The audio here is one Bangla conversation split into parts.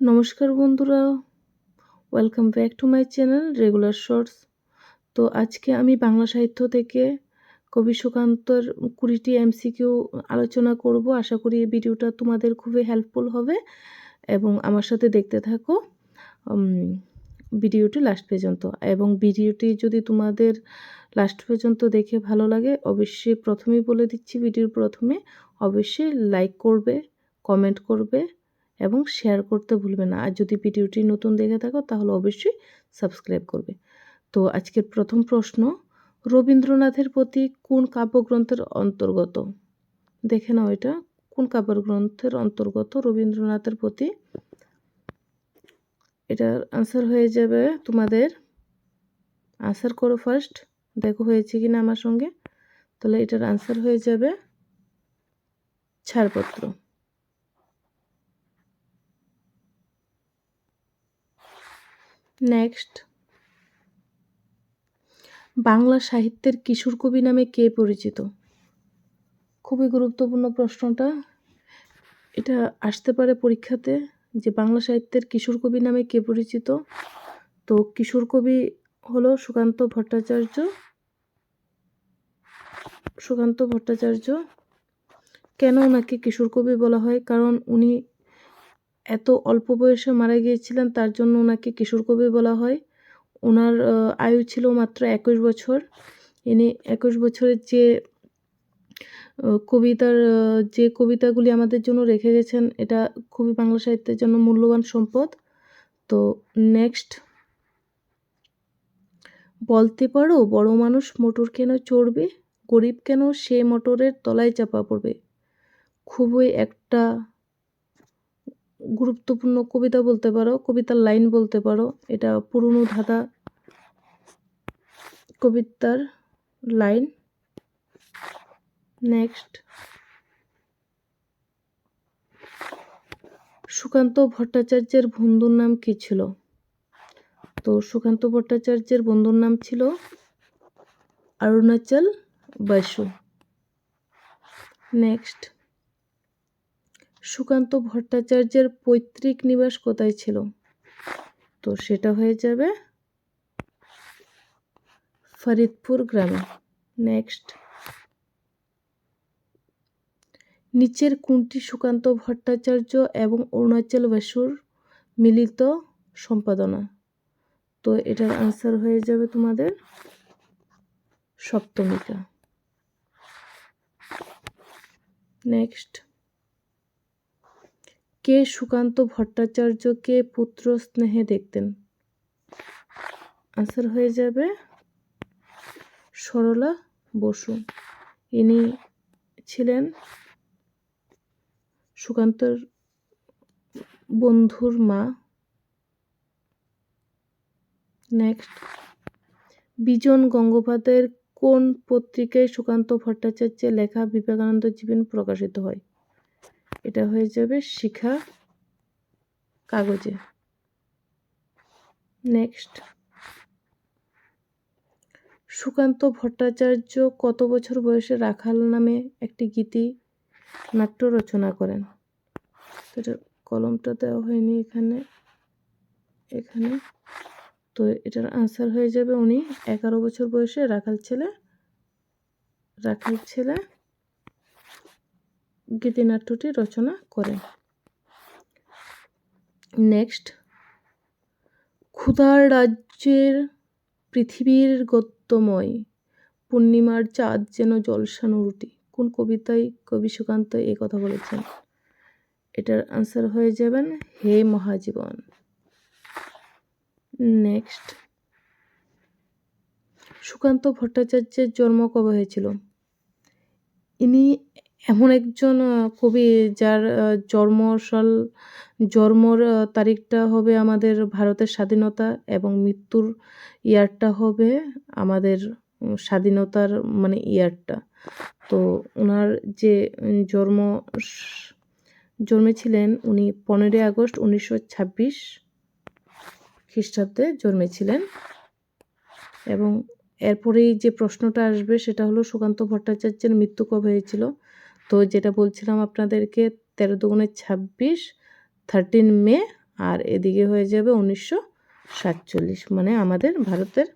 নমস্কার বন্ধুরা welcome back to my channel regular shorts তো আজকে আমি বাংলা সাহিত্য থেকে কবি সুকান্তর কুড়িটি এমসিকিউ আলোচনা করব। আশা করি এই ভিডিওটা তোমাদের খুবই হেল্পফুল হবে এবং আমার সাথে দেখতে থাকো ভিডিওটি লাস্ট পর্যন্ত। এবং ভিডিওটি যদি তোমাদের লাস্ট পর্যন্ত দেখে ভালো লাগে, অবশ্যই প্রথমেই বলে দিচ্ছি, ভিডিওর প্রথমে অবশ্যই লাইক করবে কমেন্ট করবে এবং শেয়ার করতে ভুলবে না। আর যদি ভিডিওটি নতুন দেখে থাকো, তাহলে অবশ্যই সাবস্ক্রাইব করবে। তো আজকের প্রথম প্রশ্ন, রবীন্দ্রনাথের প্রতি কোন কাব্যগ্রন্থের অন্তর্গত? দেখে নাও এটা, কোন কাব্যগ্রন্থের অন্তর্গত রবীন্দ্রনাথের প্রতি? এটার আনসার হয়ে যাবে তোমাদের। আনসার করো ফার্স্ট দেখো হয়েছে কি না আমার সঙ্গে। তাহলে এটার আনসার হয়ে যাবে ছাড়পত্র। নেক্সট বাংলা সাহিত্যের কিশোর কবি নামে কে পরিচিত? খুবই গুরুত্বপূর্ণ প্রশ্নটা। এটা আসতে পারে পরীক্ষাতে যে বাংলা সাহিত্যের কিশোর কবি নামে কে পরিচিত? তো কিশোর কবি হলো সুকান্ত ভট্টাচার্য। সুকান্ত ভট্টাচার্য। কেন ওনাকে কিশোর কবি বলা হয়? কারণ উনি এত অল্প বয়সে মারা গিয়েছিলেন, তার জন্য ওনাকে কিশোর কবি বলা হয়। ওনার আয়ু ছিল মাত্র একুশ বছর। ইনি একুশ বছরের যে কবিতার যে কবিতাগুলি আমাদের জন্য রেখে গেছেন, এটা খুবই বাংলা সাহিত্যের জন্য মূল্যবান সম্পদ। তো নেক্সট। বলতে পারো, বড় মানুষ মোটর কেন চড়বে? গরিব কেন সে মোটরের তলায় চাপা পড়বে? খুবই একটা গুরুত্বপূর্ণ কবিতা বলতে পারো, কবিতার লাইন বলতে পারো, এটা পুরনো ধাঁধা কবিতার লাইন। নেক্সট সুকান্ত ভট্টাচার্যের বন্ধুর নাম কি ছিল? তো সুকান্ত ভট্টাচার্যের বন্ধুর নাম ছিল অরুণাচল বসু। নেক্সট সুকান্ত ভট্টাচার্যের পৈতৃক নিবাস কোথায় ছিল? তো সেটা হয়ে যাবে ফরিদপুর গ্রামে। নেক্সট নিচের কোনটি সুকান্ত ভট্টাচার্য এবং অরুণাচল বসুর মিলিত সম্পাদনা? তো এটার আনসার হয়ে যাবে তোমাদের সপ্তমিকা নেক্সট কে সুকান্ত ভট্টাচার্যকে পুত্র স্নেহে দেখতেন? আনসার হয়ে যাবে সরলা বসু। ইনি ছিলেন সুকান্তর বন্ধুর মা। নেক্সট বিজন গঙ্গোপাধ্যায়ের কোন পত্রিকায় সুকান্ত ভট্টাচার্যের লেখা বিবেকানন্দ জীবন প্রকাশিত হয়? এটা হয়ে যাবে শিখা কাগজে। নেক্সট সুকান্ত ভট্টাচার্য কত বছর বয়সে রাখাল নামে একটি গীতি নাট্য রচনা করেন? এটা কলমটা দেওয়া হয়নি এখানে। এখানে। তো এটার আনসার হয়ে যাবে উনি, এগারো বছর বয়সে রাখাল ছেলে রাখাল ছেলে গীতিনাট্যটি রচনা করেন নেক্সট, ক্ষুধার রাজ্যের পৃথিবীর গত্যময়, পূর্ণিমার চাঁদ যেন জলসানো রুটি। কোন কবিতায় কবি সুকান্ত এই কথা বলেছেন? এটার আনসার হয়ে যাবেন, হে মহাজীবন। নেক্সট, সুকান্ত ভট্টাচার্যের জন্ম কবে হয়েছিল? ইনি এমন একজন কবি যার জন্মসাল, জন্মর তারিখটা হবে আমাদের ভারতের স্বাধীনতা এবং মৃত্যুর ইয়ারটা হবে আমাদের স্বাধীনতার মানে ইয়ারটা। তো ওনার যে জন্ম, জন্মেছিলেন উনি পনেরোই আগস্ট উনিশশো ছাব্বিশ খ্রিস্টাব্দে জন্মেছিলেন এবং এরপরেই যে প্রশ্নটা আসবে সেটা হলো সুকান্ত ভট্টাচার্যের মৃত্যু কবে হয়েছিল? তো যেটা বলছিলাম আপনাদেরকে, তেরো দুগুণে ছাব্বিশ থার্টিন মে, আর এদিকে হয়ে যাবে উনিশশো সাতচল্লিশ। মানে আমাদের ভারতের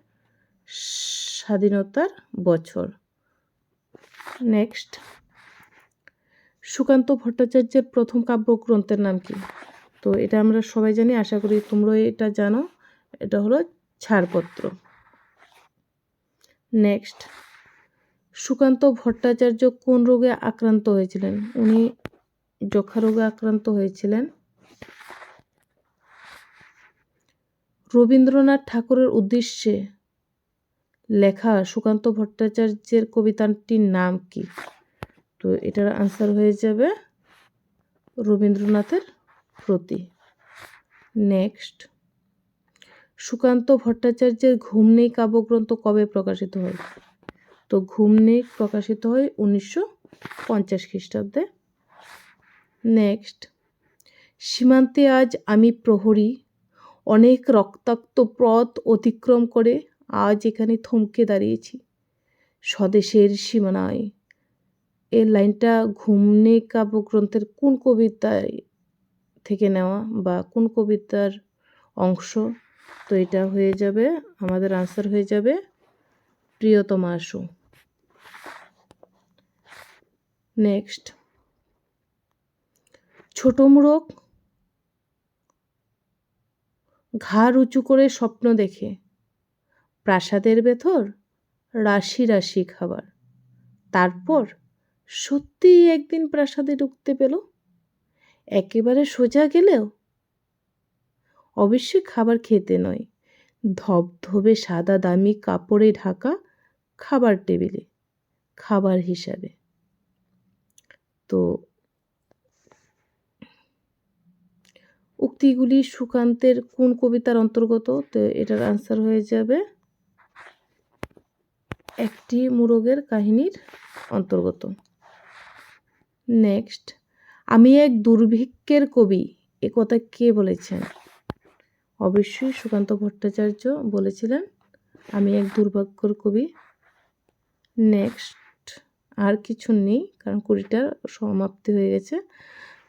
স্বাধীনতার বছর। নেক্সট সুকান্ত ভট্টাচার্যের প্রথম কাব্যগ্রন্থের নাম কি? তো এটা আমরা সবাই জানি, আশা করি তোমরা এটা জানো। এটা হলো ছাড়পত্র। নেক্সট সুকান্ত ভট্টাচার্য কোন রোগে আক্রান্ত হয়েছিলেন? উনি যক্ষা রোগে আক্রান্ত হয়েছিলেন। রবীন্দ্রনাথ ঠাকুরের উদ্দেশ্যে লেখা সুকান্ত ভট্টাচার্যের কবিতাটির নাম কি? তো এটার আনসার হয়ে যাবে রবীন্দ্রনাথের প্রতি। নেক্সট সুকান্ত ভট্টাচার্যের ঘুম নেই কাব্যগ্রন্থ কবে প্রকাশিত হয়? তো ঘুম নেই প্রকাশিত হয় উনিশশো পঞ্চাশ খ্রিস্টাব্দে। নেক্সট সীমান্তে আজ আমি প্রহরী। অনেক রক্তাক্ত পথ অতিক্রম করে আজ এখানে থমকে দাঁড়িয়েছি। স্বদেশের সীমানায়। এই লাইনটা ঘুমনে কাব্যগ্রন্থের কোন কবিতায় থেকে নেওয়া বা কোন কবিতার অংশ? তো এটা হয়ে যাবে, আমাদের আনসার হয়ে যাবে, প্রিয়তমা আশু নেক্সট। ছোট মুড়ক ঘাড় উঁচু করে স্বপ্ন দেখে। প্রাসাদের ভেতর রাশি রাশি খাবার। তারপর সত্যিই একদিন প্রাসাদে ঢুকতে পেল। একেবারে সোজা গেলেও অবশ্যই খাবার খেতে নয়। ধবধবে সাদা দামি কাপড়ে ঢাকা খাবার টেবিলে। খাবার হিসাবে। তো উক্তিগুলি সুকান্তের কোন কবিতার অন্তর্গত? তো এটার আনসার হয়ে যাবে একটি মুরগের কাহিনীর অন্তর্গত। নেক্সট আমি এক দুর্ভিক্ষের কবি, এ কথা কে বলেছেন? অবশ্যই সুকান্ত ভট্টাচার্য বলেছিলেন, আমি এক দুর্ভাগ্যর কবি। নেক্সট আর কিছু নেই, কারণ কুড়িটার সমাপ্তি হয়ে গেছে।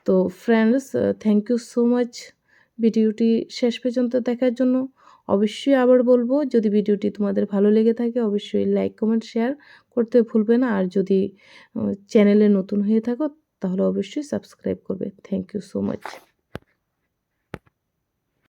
তো friends thank you so much ভিডিওটি শেষ পর্যন্ত দেখার জন্য অবশ্যই আবার বলব, যদি ভিডিওটি তোমাদের ভালো লেগে থাকে, অবশ্যই লাইক কমেন্ট শেয়ার করতে ভুলবে না। আর যদি চ্যানেলে নতুন হয়ে থাকো, তাহলে অবশ্যই সাবস্ক্রাইব করবে। Thank you so much